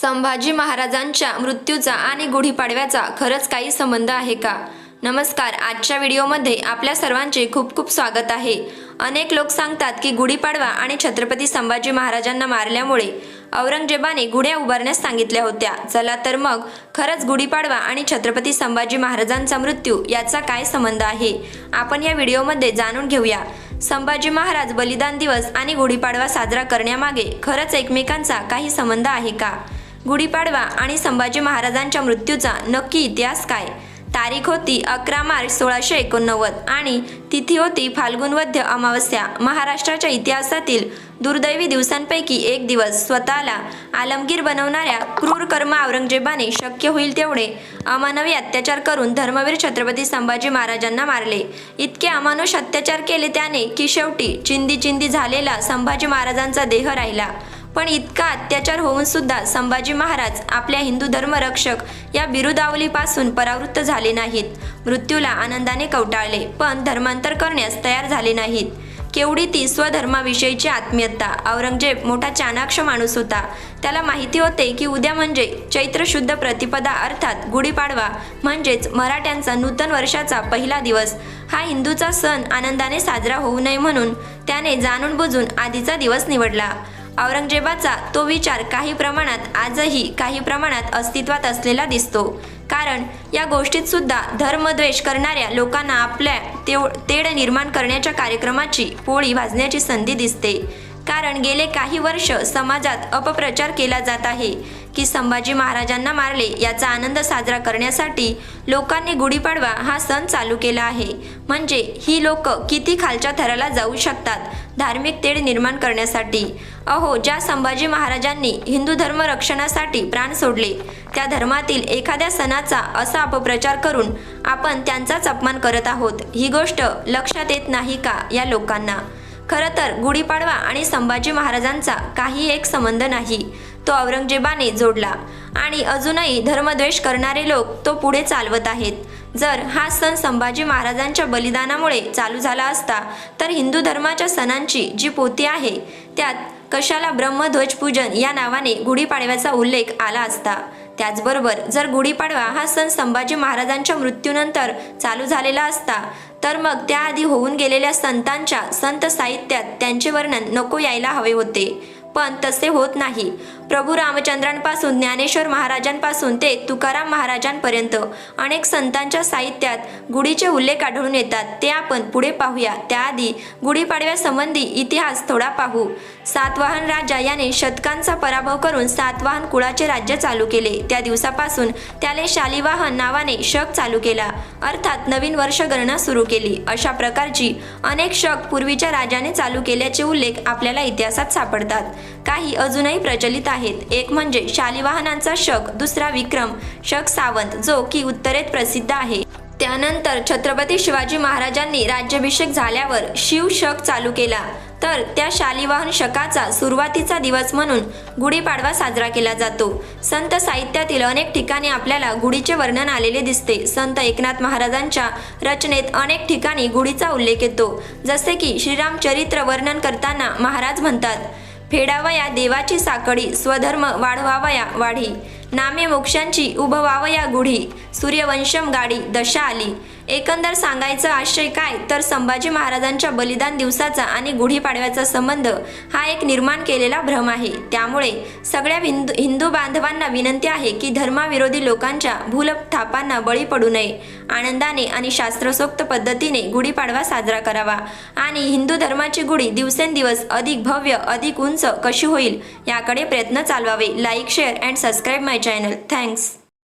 संभाजी महाराजांच्या मृत्यूचा आणि गुढीपाडव्याचा खरंच काही संबंध आहे का? नमस्कार आजच्या व्हिडिओमध्ये आपल्या सर्वांचे खूप खूप स्वागत आहे. अनेक लोक सांगतात की गुढीपाडवा आणि छत्रपती संभाजी महाराजांना मारल्यामुळे औरंगजेबाने गुढ्या उभारण्यास सांगितल्या होत्या. चला तर मग खरंच गुढीपाडवा आणि छत्रपती संभाजी महाराजांचा मृत्यू याचा काय संबंध आहे? आपण या व्हिडिओमध्ये जाणून घेऊया. संभाजी महाराज बलिदान दिवस आणि गुढीपाडवा साजरा करण्यामागे खरंच एकमेकांचा काही संबंध आहे का? गुढीपाडवा आणि संभाजी महाराजांच्या मृत्यूचा नक्की इतिहास काय? तारीख होती अकरा मार्च सोळाशे एकोणनव्वद आणि तिथी होती फाल्गुनवध्य अमावस्या. महाराष्ट्राच्या इतिहासातील दुर्दैवी दिवसांपैकी एक दिवस स्वतःला आलमगीर बनवणाऱ्या क्रूर कर्म औरंगजेबाने शक्य होईल तेवढे अमानवी अत्याचार करून धर्मवीर छत्रपती संभाजी महाराजांना मारले. इतके अमानुष अत्याचार केले त्याने की शेवटी चिंदी चिंदी झालेला संभाजी महाराजांचा देह राहिला. पण इतका अत्याचार होऊन सुद्धा संभाजी महाराज आपल्या हिंदू धर्मरक्षक या बिरुदावलीपासून परावृत्त झाले नाहीत. मृत्यूला आनंदाने कवटाळले पण धर्मांतर करण्यास तयार झाले नाहीत. केवढी ती स्वधर्माविषयीची आत्मीयता औरंगजेब मोठा चाणाक्ष माणूस होता. त्याला माहिती होते की उद्या म्हणजे चैत्र शुद्ध प्रतिपदा अर्थात गुढीपाडवा म्हणजेच मराठ्यांचा नूतन वर्षाचा पहिला दिवस. हा हिंदूचा सण आनंदाने साजरा होऊ नये म्हणून त्याने जाणून बुजून आधीचा दिवस निवडला. औरंगजेबाचा तो विचार काही प्रमाणात आजही काही प्रमाणात अस्तित्वात असलेला दिसतो. कारण या गोष्टीत सुद्धा धर्मद्वेष करणाऱ्या लोकांना आपल्या तेव तेढ निर्माण करण्याच्या कार्यक्रमाची पोळी भाजण्याची संधी दिसते. कारण गेले काही वर्ष समाजात अपप्रचार केला जात आहे. की संभाजी महाराजांना मारले याचा आनंद साजरा करण्यासाठी लोकांनी गुढीपाडवा हा सण चालू केला आहे. म्हणजे ही लोक किती खालच्या थराला जाऊ शकतात धार्मिक तेढ निर्माण करण्यासाठी? अहो ज्या संभाजी महाराजांनी हिंदू धर्म रक्षणासाठी प्राण सोडले त्या धर्मातील एखाद्या सणाचा असा अपप्रचार करून आपण त्यांचाच अपमान करत आहोत. ही गोष्ट लक्षात येत नाही का या लोकांना? खरं तर गुढीपाडवा आणि संभाजी महाराजांचा काही एक संबंध नाही. तो औरंगजेबाने जोडला आणि अजूनही धर्मद्वेष करणारे लोक तो पुढे चालवत आहेत. जर हा सण संभाजी महाराजांच्या बलिदानामुळे चालू झाला असता तर हिंदू धर्माच्या सणांची जी पोती आहे त्यात कशाला ब्रह्मध्वज पूजन या नावाने गुढीपाडव्याचा उल्लेख आला असता? त्याचबरोबर जर गुढीपाडवा हा सण संभाजी महाराजांच्या मृत्यूनंतर चालू झालेला असता तर मग त्याआधी होऊन गेलेल्या संतांच्या संत साहित्यात त्यांचे वर्णन नको यायला हवे होते. पण तसे होत नाही. प्रभू रामचंद्रांपासून ज्ञानेश्वर महाराजांपासून ते तुकाराम महाराजांपर्यंत अनेक संतांच्या साहित्यात गुढीचे उल्लेख आढळून येतात. ते आपण पुढे पाहूया. त्याआधी गुढीपाडव्यासंबंधी इतिहास थोडा पाहू. सातवाहन राजा याने शतकांचा पराभव करून सातवाहन कुळाचे राज्य चालू केले. त्या दिवसापासून त्याने शालिवाहन नावाने शक चालू केला. अर्थात नवीन वर्ष गणना सुरू केली. अशा प्रकारची अनेक शक पूर्वीच्या राजाने चालू केल्याचे उल्लेख आपल्याला इतिहासात सापडतात. काही अजूनही प्रचलित आहेत. एक म्हणजे शालिवाहनांचा शक दुसरा विक्रम. शक सावंत जो की उत्तरेत प्रसिद्ध आहे. त्यानंतर छत्रपती शिवाजी महाराजांनी राज्याभिषेक झाल्यावर शिव शक चालू केला. तर त्या शालिवाहन शकाचा सुरुवातीचा दिवस म्हणून गुढीपाडवा साजरा केला जातो. संत साहित्यातील अनेक ठिकाणी आपल्याला गुढीचे वर्णन आलेले दिसते. संत एकनाथ महाराजांच्या रचनेत अनेक ठिकाणी गुढीचा उल्लेख येतो. जसे की श्रीरामचरित्र वर्णन करताना महाराज म्हणतात फेडावया देवाची साकडी स्वधर्म वाढवावया वाढी. नामे मोक्षांची उभवावया गुढी. सूर्यवंशम गाडी दशा आली. एकंदर सांगायचा आशय काय? तर संभाजी महाराजांच्या बलिदान दिवसाचा आणि गुढीपाडव्याचा संबंध हा एक निर्माण केलेला भ्रम आहे. त्यामुळे सगळ्या हिंदू हिंदू बांधवांना विनंती आहे की धर्माविरोधी लोकांच्या भूलथापांना बळी पडू नये. आनंदाने आणि शास्त्रोक्त पद्धतीने गुढीपाडवा साजरा करावा आणि हिंदू धर्माची गुढी दिवसेंदिवस अधिक भव्य अधिक उंच कशी होईल याकडे प्रयत्न चालवावे. Like share and subscribe my channel. Thanks.